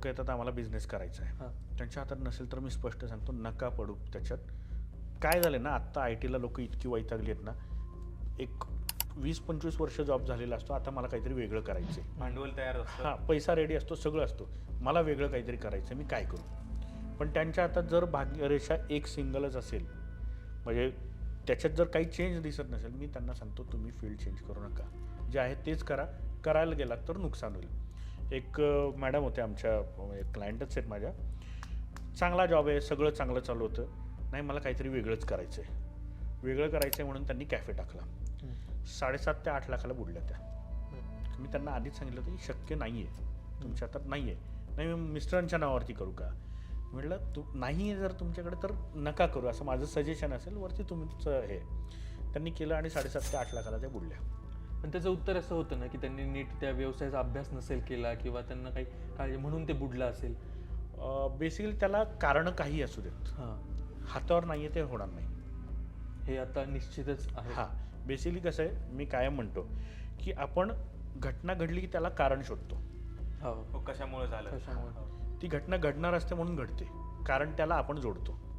लोक येतात आम्हाला बिझनेस करायचा आहे. हां. त्यांच्या हातात नसेल तर मी स्पष्ट सांगतो नका पडू त्याच्यात. काय झालं ना आत्ता आय टीला लोक इतकी वैतागली आहेत ना एक वीस पंचवीस वर्ष जॉब झालेला असतो आता मला काहीतरी वेगळं करायचं आहे भांडवल तयार असतं. हां पैसा रेडी असतो सगळं असतो. मला वेगळं काहीतरी करायचं मी काय करू? पण त्यांच्या हातात जर भाग्यरेषा एक सिंगलच असेल म्हणजे त्याच्यात जर काही चेंज दिसत नसेल मी त्यांना सांगतो तुम्ही फील्ड चेंज करू नका. जे आहे तेच करा. करायला गेलात तर नुकसान होईल. एक मॅडम होते आमच्या क्लायंटच आहेत माझ्या. चांगला जॉब आहे सगळं चांगलं चालू होतं. नाही मला काहीतरी वेगळंच करायचं आहे वेगळं करायचं आहे म्हणून त्यांनी कॅफे टाकला. साडेसात ते आठ लाखाला बुडल्या त्या. मी त्यांना आधीच सांगितलं होतं की शक्य नाही आहे तुमच्या हातात नाही आहे नाही मी मिस्टरांच्या नावावरती करू का? म्हटलं तू नाही आहे जर तुमच्याकडे तर नका करू. असं माझं सजेशन असेल वरती तुमचं हे. त्यांनी केलं आणि साडेसात ते आठ लाखाला त्या बुडल्या. पण त्याचं उत्तर असं होतं ना की त्यांनी नीट त्या व्यवसायाचा अभ्यास नसेल केला किंवा त्यांना काही काळजी म्हणून ते बुडलं असेल. बेसिकली त्याला कारणं काही असू देत. हां. हातावर नाही आहे ते होणार नाही. हे आता निश्चितच आहे. हां. बेसिकली कसं आहे मी कायम म्हणतो की आपण घटना घडली की त्याला कारण शोधतो. हो. हो, कशामुळे झालं? कशामुळे? ती घटना घडणार असते म्हणून घडते. कारण त्याला आपण जोडतो.